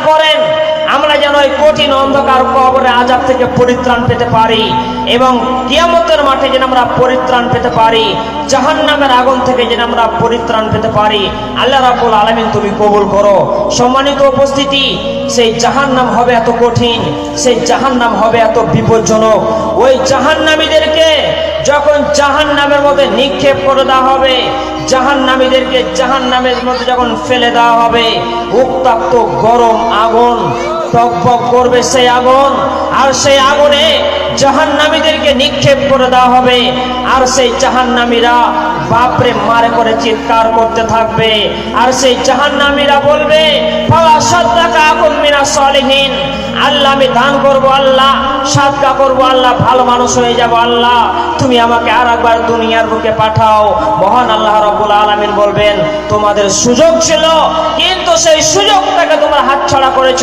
করেন। আমরা যেন ওই কঠিন অন্ধকার কবরে আজাব থেকে পরিত্রাণ পেতে পারি এবং কিয়ামতের মাঠে যেন আমরা পরিত্রাণ পেতে পারি, জাহান্নামের আগুন থেকে যেন আমরা পরিত্রাণ পেতে পারি। আল্লাহ রাব্বুল আলামিন তুমি কবুল করো। সম্মানিত উপস্থিতি, সেই জাহান্নাম হবে এত কঠিন, সেই জাহান্নাম হবে এত বিপজ্জনক। ওই জাহান্নামীদেরকে যখন জাহান্নামের মধ্যে নিক্ষেপ করে দেওয়া হবে, জাহান্নামীদেরকে জাহান্নামের মধ্যে যখন ফেলে দেওয়া হবে, উত্তাপ্ত গরম আগুন টকবক করবে সেই আগুন, আর সেই আগুনে জাহান্নামীদেরকে নিক্ষেপ করে দেওয়া হবে। আর সেই জাহান্নামীরা বাপরে মারে করে চিৎকার করতে থাকবে। আর সেই জাহান্নামীরা বলবে মিনাস আল্লাহ, আমি দান করব আল্লাহ, সাদকা করব আল্লাহ, ভালো মানুষ হয়ে যাব আল্লাহ। তুমি আমাকে আর একবার দুনিয়ার বুকে পাঠাও। মহান আল্লাহ রব্বুল আলামিন বলবেন, তোমাদের সুযোগ ছিল, কিন্তু সেই সুযোগটাকে তোমরা হাতছাড়া করেছ।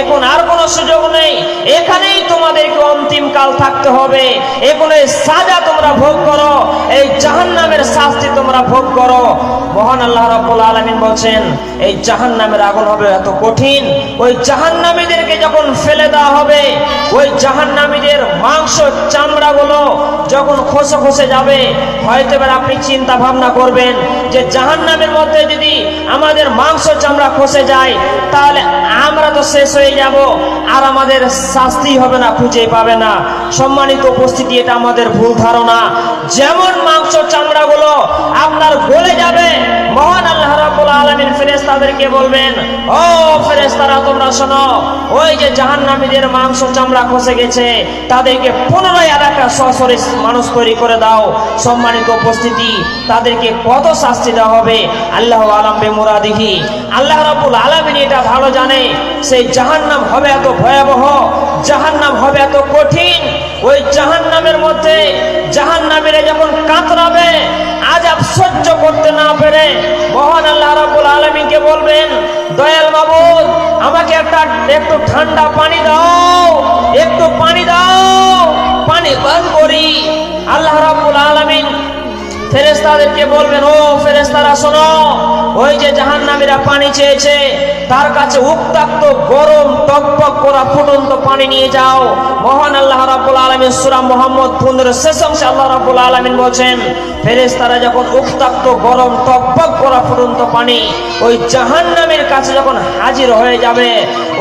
এখন আর কোনো সুযোগ নেই। এখানেই তোমাদেরকে অন্তিম কাল থাকতে হবে। এখন এই সাজা তোমরা ভোগ করো। এই জাহান্নামের শাস্তি তোমরা ভোগ করো। মহান আল্লাহ রাব্বুল আলামিন বলছেন, এই জাহান্নামের আগুন হবে এত কঠিন। ওই জাহান্নামীদেরকে যখন ফেলে দেওয়া হবে, ওই জাহান্নামীদের মাংস চামড়াগুলো যখন খসে খসে যাবে, হয়তো এবার আপনি চিন্তা ভাবনা করবেন যে জাহান্নামের মধ্যে যদি আমাদের মাংস চামড়া খসে যায়, তাহলে আমরা তো শেষ হয়ে যাব, আর আমাদের শাস্তি হবে না, খুঁজে পাবে না। সম্মানিত উপস্থিতি, এটা আমাদের ভুল ধারণা। যেমন মাংস চামড়াগুলো আপনার গলে যাবে মহান আল্লাহ রাব্বুল আলামিন ফেরেশতাদেরকে বলবেন, ও ফেরেশতারা, তোমরা শোনো, ওই যে জাহান্নামীদের মাংস চামড়া খসে গেছে, তাদেরকে পুনরায় আর একটা সশরী মানুষ তৈরি করে দাও। সম্মানিত উপস্থিতি, তাদেরকে কত শাস্তি দেওয়া হবে? আল্লাহ আলম বেমুরাদিহি। আল্লাহ রাব্বুল আলামিন এটা ভালো জানে, সেই জাহান্নাম হবে এত ভয়াবহ, জাহান্নাম হবে এত কঠিন ওই জাহান্নামের মধ্যে জাহান্নামীরা যখন কাতরাবে আজাব সহ্য করতে না পেরে মহান আল্লাহ রাব্বুল আলামিনকে বলবেন, দয়াল মাবুদ, আমাকে একটা, একটু ঠান্ডা পানি দাও, একটু পানি দাও, পানি পান করি। আল্লাহ রাব্বুল আলামিন ফেরেস্তাদেরকে বলবেন, ও ফেরেস্তারা শোনো, ওই যে জাহান্নামীরা পানি চেয়েছে তার কাছে উত্তাক্ত গরম টকবক করা ফুটন্ত পানি নিয়ে যাও। মহান আল্লাহ রাব্বুল আলামিন সূরা মুহাম্মদ 15 শেষ অংশে আল্লাহ রাব্বুল আলামিন বলেন ফেরেশতারা যখন উত্তাক্ত গরম টকবক করা ফুটন্ত পানি ওই জাহান্নামীর কাছে যখন হাজির হয়ে যাবে,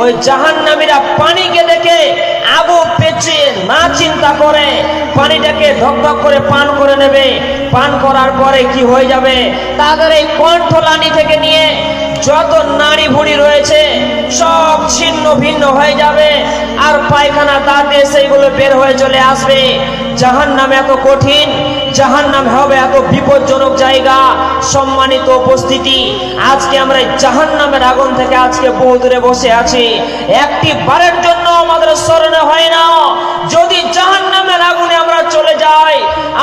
ওই জাহান্নামীরা পানিকে দেখে আবু পেঁচে না চিন্তা করে পানিটাকে ধকধক করে পান করে নেবে। পান করার পরে কি হয়ে যাবে? তাদের এই কণ্ঠলানি থেকে নিয়ে যত নারী ভুড়ি রয়েছে, সব ছিন্ন ভিন্ন হয়ে যাবে, আর পায়খানা দাঁতে সেইগুলো বের হয়ে চলে আসবে। জাহান নামে এত কঠিন জাহান নাম হবে এত বিপজ্জনক জায়গা, সম্মানিত উপস্থিতি। আজকে আমরা জাহান নামের আগুন থেকে আজকে বহু দূরে বসে আছি। একটি বারের জন্য আমাদের স্মরণে হয় না। যদি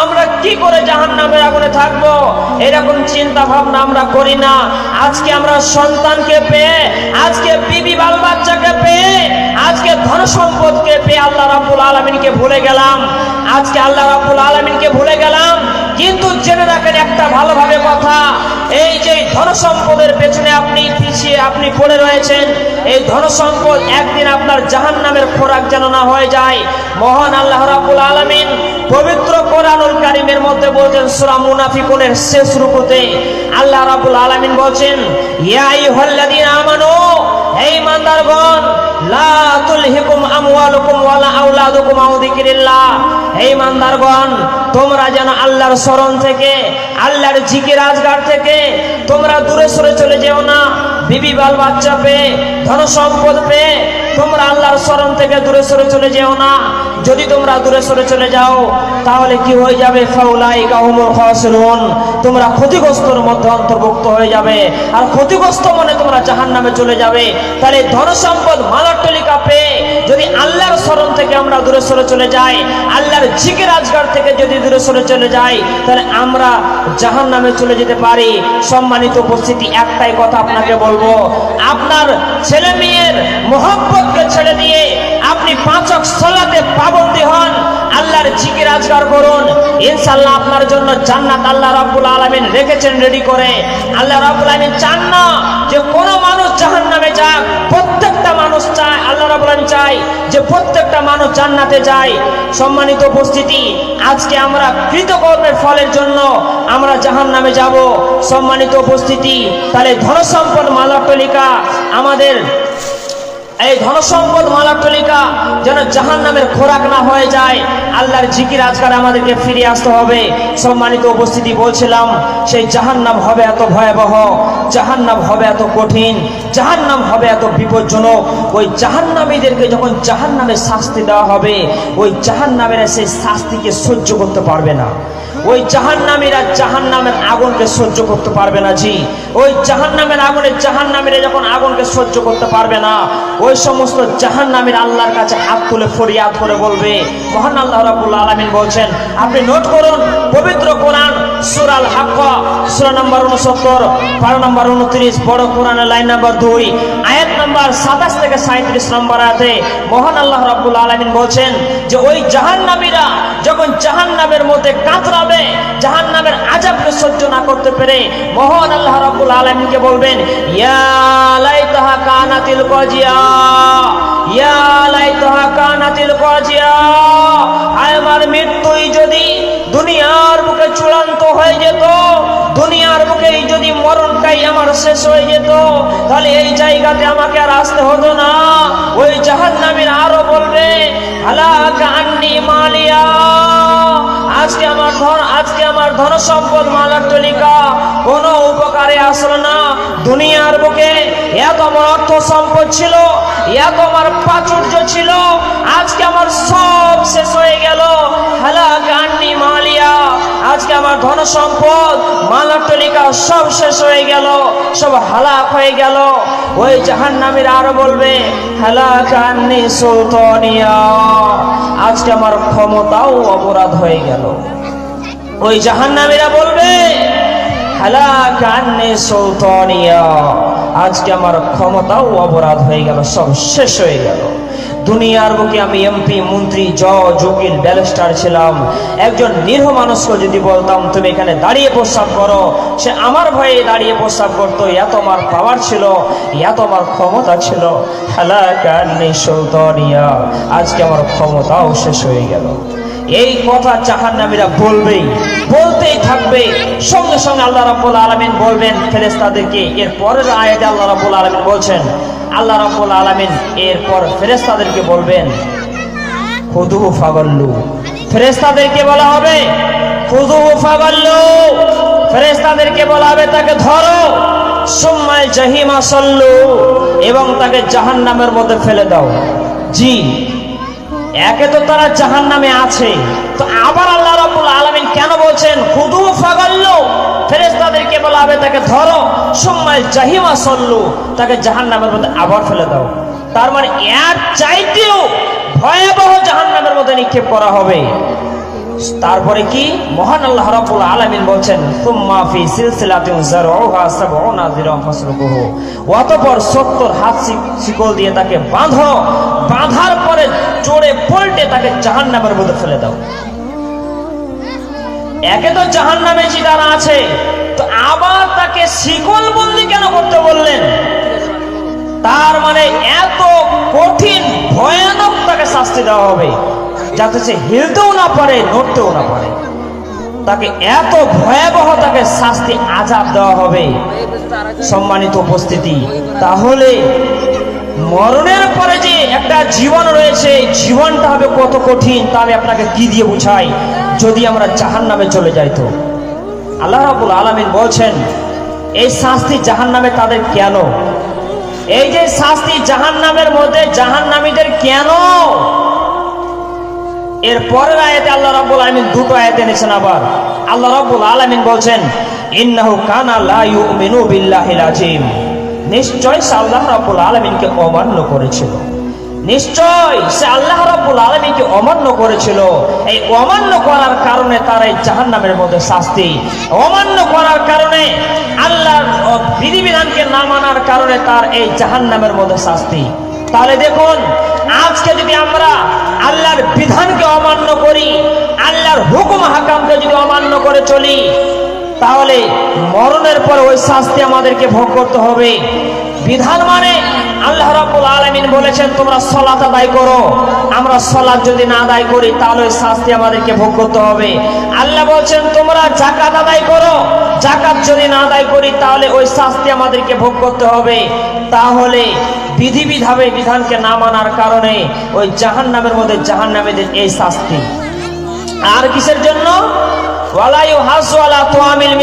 আমরা কি করে জাহান নামের আগুনে থাকব? এরকম চিন্তা ভাবনা আমরা করি না। আজকে আমরা সন্তানকে পেয়ে, আজকে বিবি বাল বাচ্চাকে পেয়ে, আজকে ধন সম্পদকে পেয়ে আল্লাহ রাবুল আলমিনকে ভুলে গেলাম। আজকে আল্লাহ রাবুল আলমিনকে ভুলে গেলাম। কিন্তু জেনে রাখেন একটা ভালোভাবে কথা, এই যে ধন সম্পদের পেছনে আপনি পিছিয়ে আপনি পড়ে রয়েছেন। এই ধন সম্পদ একদিন আপনার জাহান নামের খোরাক যেন না হয়ে যায়। মহান আল্লাহ রাবুল আলমিন পবিত্র কোরআনুল কারিমের মধ্যে বলছেন, সুরা মুনাফিকুনের শেষ রূপতে আল্লাহ রাবুল আলমিন বলছেন ইয়াই হল্লাদিন আমানো এই ইমানদারগণ লা তুলহিকুম আমওয়ালুকুম ওয়ালা আওলাদুকুম আন যিকিরিল্লাহ। হে ইমানদারগণ, তোমরা যেন আল্লাহর স্মরণ থেকে, আল্লাহর জিকির আজগার থেকে, তোমরা দূরে চলে যেও না। বিবি বাল বাচ্চা পেয়ে ধন সম্পদ পেয়ে, তোমরা আল্লাহর স্মরণ থেকে দূরে সরে চলে যেও না। যদি তোমরা দূরে সরে চলে যাও, তাহলে কি হয়ে যাবে? ফাউলাই কাহুমুল খাসিরুন। তোমরা ক্ষতিগ্রস্তর মধ্যে অন্তর্ভুক্ত হয়ে যাবে। আর ক্ষতিগ্রস্ত মনে তোমরা জাহান্নামে চলে যাবে। তাহলে ধন সম্পদ মালার টলিকা পেয়ে যদি আল্লাহর স্মরণ থেকে আমরা দূরে সরে চলে যাই, আল্লাহর জিকির আজগার থেকে যদি দূরে সরে চলে যাই, তাহলে আমরা জাহান নামে চলে যেতে পারি। সম্মানিত উপস্থিতি, একটাই কথা আপনাকে বলব। আপনার ছেলে মেয়ের মোহব্বতকে ছেড়ে দিয়ে আপনি পাঁচক সলাতে পাবন্দি হন, আল্লাহর জিকির আজগার করুন। ইনশাল্লাহ আপনার জন্য জান্নাত আল্লাহ রাব্বুল আলামিন রেখেছেন রেডি করে। আল্লাহ রাব্বুল আলামিন চান না যে কোনো মানুষ জাহান্নামে যাক, প্রত্যেকটা মানুষ চায়, আল্লাহ রাবলাম চাই যে প্রত্যেকটা মানুষ জান্নাতে যায়। সম্মানিত উপস্থিতি, আজকে আমরা কৃতকর্মের ফলের জন্য আমরা জাহান নামে যাব। সম্মানিত উপস্থিতি, তাহলে ধনসম্পদ মালাটলিকা আমাদের এই ধনসম্পদ মালাটলিকা যেন জাহান নামের খোরাক না হয়ে যায়। আল্লাহর জিকির আজকার আমাদেরকে ফিরে আসতে হবে। সম্মানিত উপস্থিতি বলছিলাম, সেই জাহান নাম হবে এত ভয়াবহ জাহান নাম হবে এত কঠিন জাহান নাম হবে এত বিপজ্জনক। ওই জাহান নামীদেরকে যখন জাহান নামে শাস্তি দেওয়া হবে, ওই জাহান নামেরা সেই শাস্তিকে সহ্য করতে পারবে না। ওই জাহান নামীরা জাহান নামের আগুনকে সহ্য করতে পারবে না, জি। ওই জাহান নামের আগুনে জাহান নামীরা যখন আগুনকে সহ্য করতে পারবে না, ওই সমস্ত জাহান নামীর আল্লাহর কাছে হাত তুলে ফরিয়াদ করে বলবে, মহান আল্লাহ রাবুল্লাহ আলমিন বলছেন, আপনি নোট করুন, পবিত্র কোরআন, সুরাল হাক্কা, সুরা নম্বর উনসত্তর বারো নম্বর উনত্রিশ বড় কোরআনের লাইন নম্বর দুই, আয়াত নম্বর সাতাশ থেকে সাঁত্রিশ নম্বর আয়াতে মহান আল্লাহ রাব্বুল আলামিন বলছেন যে ওই জাহান্নামীরা যখন জাহান্নামের মধ্যে কাতরাবে, জাহান্নামের আযাবকে সহ্য না করতে পেরে মহান আল্লাহ রাব্বুল আলামিনকে বলবেন, ইয়া লাইতাহা কানাতিল কাজিয়া, ইয়া লাইতাহা কানাতিল কাজিয়া আমার মৃত্যুই যদি দুনিয়ার বুকে চূড়ান্ত হয়ে যেত দুনিয়ার বুকেই যদি মরণটাই আমার শেষ হয়ে যেত, তাহলে এই জায়গাতে আমাকে আর আসতে হতো না। ওই জাহান নামের আরও বলবে মালিয়া, আজকে আমার ধন, আজকে আমার ধন সম্পদ মালার তলিকা, কোনো উপকারে আসলো না। দুনিয়ার বুকে এত আমার অর্থ সম্পদ ছিল, এত আমার প্রাচুর্য ছিল, আজকে আমার সব শেষ হয়ে গেল। হালাক আন্নি মালিয়া আজকে আমার ধন সম্পদ মালাটলিকা সব শেষ হয়ে গেল, সব হালাক হয়ে গেল। ওই জাহান নামের আরও বলবে, হালাক আন্নি সুলতানিয়া আজকে আমার ক্ষমতাও অপরাধ হয়ে গেল। ওই জাহান নামীরা বলবে, হালাক আন্নি সুলতানিয়া আজকে আমার ক্ষমতাও অপরাধ হয়ে গেল, সব শেষ হয়ে গেল। দুনিয়ার বুকে আমি এমপি মন্ত্রী জ উকিল, ব্যারিস্টার ছিলাম। একজন নিরহ মানুষকে যদি বলতাম, তুমি এখানে দাঁড়িয়ে প্রস্তাব করো। সে আমার ভয়ে দাঁড়িয়ে প্রস্তাব করতো, এত আমার পাওয়ার ছিল, এত আমার ক্ষমতা ছিল। সুলতানিয়া, আজকে আমার ক্ষমতাও শেষ হয়ে গেল। এই কথা জাহান্নামীরা বলবেই। বলতেই থাকবে। সঙ্গে সঙ্গে আল্লাহ রাব্বুল আলামিন বলবেন, ফেরেশতাদেরকে, এর পরের আয়াতে আল্লাহ রাব্বুল আলামিন বলছেন, আল্লাহ রাব্বুল আলামিন এরপর ফেরেশতাদেরকে বলবেন খুদুহু ফাগাল্লু। ফেরেশতাদেরকে বলা হবে খুদুহু ফাগাল্লু। ফেরেশতাদেরকে বলা হবে, তাকে ধরো। সুম্মাল জাহিমা সল্লু। এবং তাকে জাহান্নামের মধ্যে ফেলে দাও। জি একে তো তারা জাহান নামে আছে। তো আবার আল্লাহ রাবুল আলমিন কেন বলছেন খুদু ফাগাল্লু। ফেরেশতাদেরকে বলা হবে, তাকে ধরো। সুম্মাল জাহিমা সল্লু। তাকে জাহান নামের মধ্যে আবার ফেলে দাও। তার মানে এর চাইতেও ভয়াবহ জাহান নামের মধ্যে নিক্ষেপ করা হবে। তারপরে কি? মহান আল্লাহ রাব্বুল আলামিন বলছেন, সুম্মা ফি সিলসিলাতিন যারউহা সাবউনা যিরাম ফাসলুকুহু অতঃপর 70 হাত শিকল দিয়ে তাকে বাঁধো, বাঁধার পরে জোরে পল্টে তাকে জাহান্নামের মধ্যে ফেলে দাও। একে তো জাহান্নামে চিদারা আছে, তো আবার তাকে শিকল বন্দি কেন করতে বললেন? তার মানে এত কঠিন, ভয়ানক তাকে শাস্তি দেওয়া হবে। যাতে সে হিলতেও না পারে, নড়তেও না পারে। তাকে এত ভয়াবহ তাকে শাস্তি আজাব দেওয়া হবে। সম্মানিত উপস্থিতি, তাহলে মরণের পরে যে একটা জীবন রয়েছে জীবনটা হবে কত কঠিন, তা আমি আপনাকে কি দিয়ে বুঝাই? যদি আমরা জাহান নামে চলে যাই তো। আল্লাহ রাবুল আলমিন বলছেন, এই শাস্তি জাহান নামে তাদের কেন? এই যে শাস্তি জাহান নামের মধ্যে জাহান নামীদের কেন? এর পরের আয়াতে আল্লাহ রাব্বুল আলামিন দুটো আয়াতে এনেছেন আবার। আল্লাহ রাব্বুল আলামিন বলছেন, ইন্নাহু কানা লা ইউমিনু বিল্লাহিল আযীম। নিশ্চয় আল্লাহ রাব্বুল আলামিনকে অমান্য করেছিল। নিশ্চয় সে আল্লাহ রাব্বুল আলামিনকে অমান্য করেছিল। এই অমান্য করার কারণে তার এই জাহান্নামের মধ্যে শাস্তি। অমান্য করার কারণে আল্লাহর বিধিবিধানকে না মানার কারণে তার এই জাহান্নামের মধ্যে শাস্তি। তাহলে দেখুন আজকে যদি আমরা আল্লাহর বিধানকে অমান্য করি, আল্লাহর হুকুম হাকামকে যদি অমান্য করে চলি, তাহলে মরণের পর ওই শাস্তি আমাদেরকে ভোগ করতে হবে। বিধান মানে আল্লাহ রাব্বুল আলামিন বলেছেন, তোমরা সলাত আদায় করো। আমরা সলাৎ যদি না আদায় করি, তাহলে শাস্তি আমাদেরকে ভোগ করতে হবে। আল্লাহ বলছেন, তোমরা জাকাত আদায় করো। জাকাত যদি না আদায় করি, তাহলে ওই শাস্তি আমাদেরকে ভোগ করতে হবে। তাহলে বিধিবিধাবে বিধানকে না মানার কারণে ওই জাহান্নামের মধ্যে জাহান্নামীদের এই শাস্তি। আর কিসের জন্য? তোয়ামিল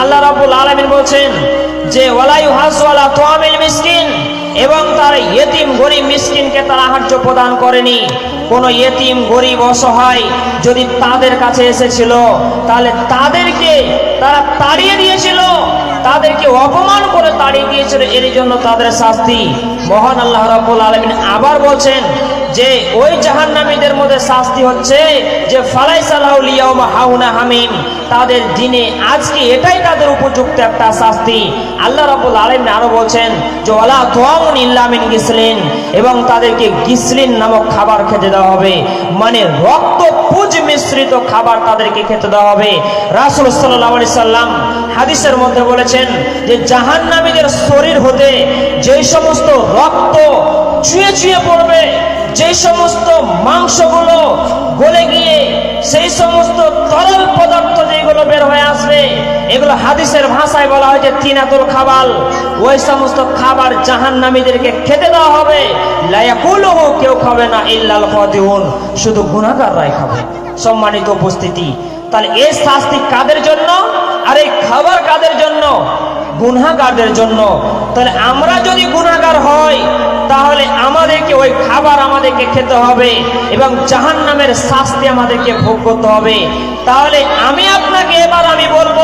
আল্লাহ রাব্বুল আলামিন বলছেন যে ওয়ালায়ু হাসওয়ালা তোয়ামিল মিসকিন। এবং তার ইয়েতিম গরিব মিসকিনকে তারা সাহায্য প্রদান করেনি। কোন ইয়েতিম গরিব অসহায় যদি তাদের কাছে এসেছিল, তাহলে তাদেরকে তারা তাড়িয়ে দিয়েছিল। তাদেরকে অপমান করে তাড়িয়ে দিয়েছিল এর জন্য তাদের শাস্তি। মহান আল্লাহ রাব্বুল আলামিন আবার বলছেন যে ওই জাহান্নামীদের মধ্যে শাস্তি হচ্ছে যে ফালাই সালাউলিয়াউমা হাউনা হামিম, তাদের দিনে আজকে এটাই তাদের উপযুক্ত একটা শাস্তি। আল্লাহ রাব্বুল আলামিন আরও বলছেন যে, ওয়ালা তুয়ামুন ইল্লা মিন গিসলিন এবং তাদেরকে গিসলিন নামক খাবার খেতে দেওয়া হবে। মানে রক্ত পুজ মিশ্রিত খাবার তাদেরকে খেতে দেওয়া হবে। রাসূল আলাইহি সাল্লাম হাদিসের মধ্যে বলেছেন যে, জাহান্নামীদের শরীর হতে যেই সমস্ত রক্ত ছুঁয়ে ছুঁয়ে পড়বে যে সমস্ত মাংসগুলো গলে গিয়ে, সেই সমস্ত তরল পদার্থ যেগুলো বের হয়ে আসবে, এগুলো হাদিসের ভাষায় বলা হয় যে তিনাতুল খাবাল। ওই সমস্ত খাবার জাহান্নামীদেরকে খেতে দেওয়া হবে। লায়াকুলহু কেউ খাবে না, ইল্লাল ফাতিহুন শুধু গুনাহগাররাই খাবে। সম্মানিত উপস্থিতি। তাহলে এই শাস্তি কাদের জন্য? আর এই খাবার কাদের জন্য? গুনাহগারদের জন্য। তাহলে আমরা যদি গুনাগার হই, তাহলে আমাদেরকে ওই খাবার আমাদেরকে খেতে হবে এবং জাহান নামের শাস্তি আমাদেরকে ভোগ করতে হবে। তাহলে আমি আপনাকে এবার আমি বলব,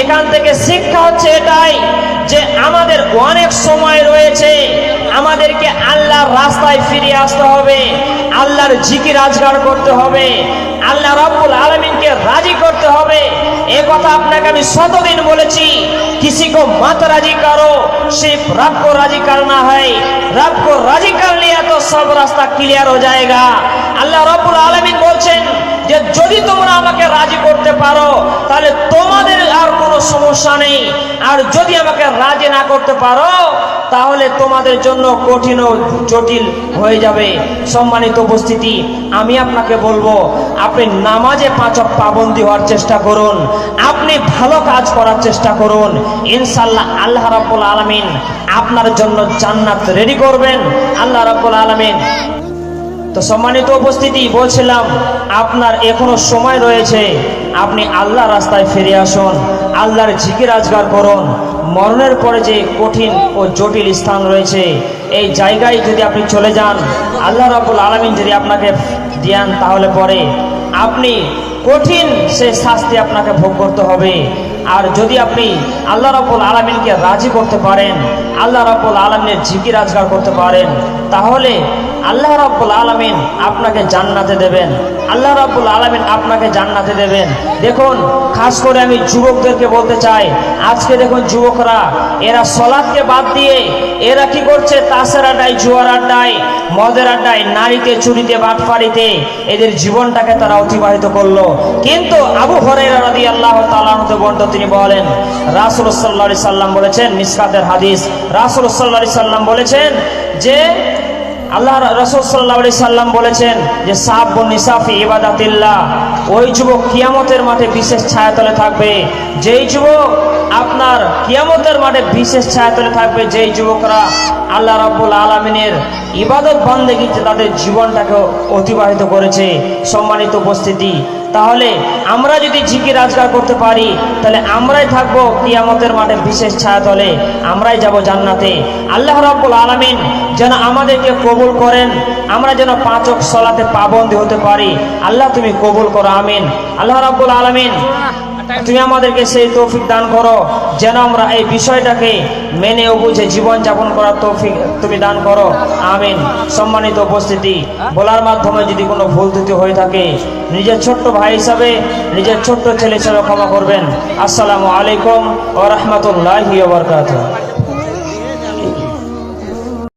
এখান থেকে শিক্ষা হচ্ছে এটাই যে আমাদের অনেক সময় রয়েছে রাস্তায় ফিরে আসতে হবে আল্লাহর জিকির আজগার করতে হবে আল্লাহ রাব্বুল আলমিনকে রাজি করতে হবে এ কথা আপনাকে আমি শতদিন বলেছি किसी को मत राजी करो सिर्फ रब को राजी करना है रब को राजी कर लिया तो सब रास्ता क्लियर हो जाएगा আল্লাহ রব্বুল আলামিন বলছেন যে যদি তোমরা আমাকে রাজি করতে পারো তাহলে তোমাদের আর কোনো সমস্যা নেই আর যদি আমাকে রাজি না করতে পারো তাহলে তোমাদের জন্য কঠিন ও জটিল হয়ে যাবে। সম্মানিত উপস্থিতি, আমি আপনাকে বলব, আপনি নামাজে পাঁচক পাবন্দি হওয়ার চেষ্টা করুন। আপনি ভালো কাজ করার চেষ্টা করুন। ইনশাল্লাহ আল্লাহ রাব্বুল আলামিন আপনার জন্য জান্নাত রেডি করবেন। আল্লাহ রাব্বুল আলামিন তো সম্মানিত উপস্থিতি, বলছিলাম, আপনার এখনও সময় রয়েছে, আপনি আল্লাহ রাস্তায় ফিরে আসুন, আল্লাহর জিকির আজগার করুন, মরণের পরে যে কঠিন ও জটিল স্থান রয়েছে, এই জায়গায় যদি আপনি চলে যান, আল্লাহ রাবুল আলমিন যদি আপনাকে দেন, তাহলে পরে আপনি কঠিন সে শাস্তি আপনাকে ভোগ করতে হবে। আর যদি আপনি আল্লাহ রাব্বুল আলমিনকে রাজি করতে পারেন, আল্লাহ রাব্বুল আলমিনের জিকির আজগার করতে পারেন, তাহলে আল্লাহ রাব্বুল আলামিন আপনাকে জান্নাতে দেবেন। আল্লাহ রাব্বুল আলামিন আপনাকে জান্নাতে দেবেন। দেখুন, খাস করে আমি যুবকদেরকে বলতে চাই, আজকে দেখুন যুবকরা, এরা সলাদকে বাদ দিয়ে, এরা কি করছে? তাসের আড্ডায়, জুয়ার আড্ডায়, মদের আড্ডায় নারীতে চুরিতে বাটপাড়িতে এদের জীবনটাকে তারা অতিবাহিত করল। কিন্তু আবু হরাইরা রাদিয়াল্লাহু আল্লাহ হতে বর্ণিত, তিনি বলেন, রাসূল আলাইহি সাল্লাম বলেছেন, মিসকাতের হাদিস, রাসূল আলাইহি সাল্লাম বলেছেন যে আল্লাহ রসুল সাল্লাহ আলি সাল্লাম বলেছেন যে, সাব নিসাফি ইবাদাতিল্লাহ। ওই যুবক কিয়ামতের মাঠে বিশেষ ছায়াতলে থাকবে। যেই যুবক আপনার কিয়ামতের মাঠে বিশেষ ছায়াতলে থাকবে যেই যুবকরা আল্লাহ রাব্বুল আলমিনের ইবাদত বন্দেগীতে তাদের জীবনটাকে অতিবাহিত করেছে। সম্মানিত উপস্থিতি, তাহলে আমরা যদি জিকির আজগার করতে পারি, তাহলে আমরাই থাকব কিয়ামতের মাঠে বিশেষ ছায়াতলে, আমরাই যাব জান্নাতে। আল্লাহ রাব্বুল আলামিন যেন আমাদেরকে কবুল করেন, আমরা যেন পাঁচক সলাতে পাবন্দি হতে পারি। আল্লাহ তুমি কবুল করো, আমিন। আল্লাহ রাব্বুল আলামিন তুমি আমাদেরকে সেই তৌফিক দান করো, যেন আমরা এই বিষয়টাকে মেনে ও বুঝে জীবন যাপন করার তৌফিক তুমি দান করো। আমিন। সম্মানিত উপস্থিতি, বলার মাধ্যমে যদি কোনো ভুল ত্রুটি হয়ে থাকে, নিজের ছোট্ট ভাই হিসাবে নিজের ছোট্ট ছেলে হিসাবে ক্ষমা করবেন। আসসালামু আলাইকুম ও রহমতুল্লাহ ওবরকাতুহ